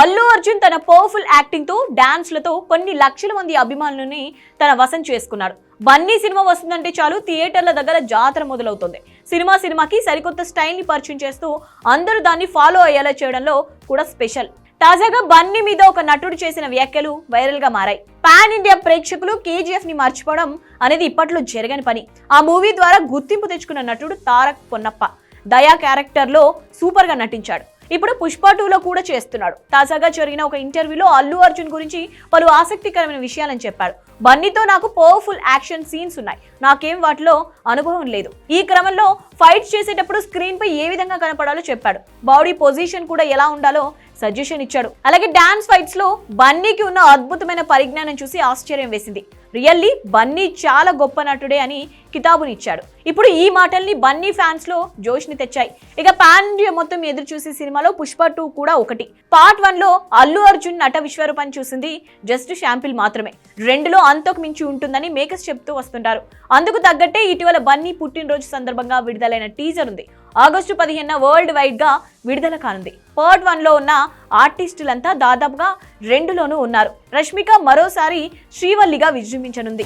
అల్లు అర్జున్ తన పవర్ఫుల్ యాక్టింగ్తో డ్యాన్స్లతో కొన్ని లక్షల మంది అభిమానులని తన వశం చేసుకున్నాడు. బన్నీ సినిమా వస్తుందంటే చాలు థియేటర్ల దగ్గర జాతర మొదలవుతుంది. సినిమా సినిమాకి సరికొత్త స్టైల్ని పరిచయం చేస్తూ అందరూ దాన్ని ఫాలో అయ్యేలా చేయడంలో కూడా స్పెషల్ తాజాగా బన్నీ మీద ఒక నటుడు చేసిన వ్యాఖ్యలు వైరల్గా మారాయి. పాన్ ఇండియా ప్రేక్షకులు కేజీఎఫ్ని మర్చిపోవడం అనేది ఇప్పట్లో జరగని పని. ఆ మూవీ ద్వారా గుర్తింపు తెచ్చుకున్న నటుడు తారక్ పొన్నప్ప. దయా క్యారెక్టర్లో సూపర్గా నటించాడు. ఇప్పుడు పుష్ప టూలో కూడా చేస్తున్నాడు. తాజాగా జరిగిన ఒక ఇంటర్వ్యూలో అల్లు అర్జున్ గురించి పలు ఆసక్తికరమైన విషయాలని చెప్పాడు. బన్నీతో నాకు పవర్ఫుల్ యాక్షన్ సీన్స్ ఉన్నాయి. నాకేం వాటిలో అనుభవం లేదు. ఈ క్రమంలో ఫైట్స్ చేసేటప్పుడు స్క్రీన్ పై ఏ విధంగా కనపడాలో చెప్పాడు. బాడీ పొజిషన్ కూడా ఎలా ఉండాలో సజెషన్ ఇచ్చాడు. అలాగే డాన్స్ ఫైట్స్లో బన్నీకి ఉన్న అద్భుతమైన పరిజ్ఞానం చూసి ఆశ్చర్యం వేసింది. రియల్లీ బన్నీ చాలా గొప్ప నటుడే అని కితాబునిచ్చాడు ఇప్పుడు ఈ మాటల్ని బన్నీ ఫ్యాన్స్లో తెచ్చాయి. ఇక పాన్ ఇండియా మొత్తం ఎదురు చూసే సినిమాలో పుష్ప టూ కూడా ఒకటి. పార్ట్ వన్లో అల్లు అర్జున్ నట విశ్వరూపాన్ని చూసింది జస్ట్ షాంపిల్ మాత్రమే. రెండులో అంతకు మించి ఉంటుందని మేకర్స్ చెప్తూ వస్తుంటారు. అందుకు తగ్గట్టే ఇటీవల బన్నీ పుట్టినరోజు సందర్భంగా విడుదలైన టీజర్ ఉంది. ఆగస్టు పదిహేనున వరల్డ్ వైడ్గా విడుదల కానుంది. పార్ట్ వన్లో ఉన్న ఆర్టిస్టులంతా దాదాపుగా రెండులోనూ ఉన్నారు. రష్మిక మరోసారి శ్రీవల్లిగా విజృంభించనుంది.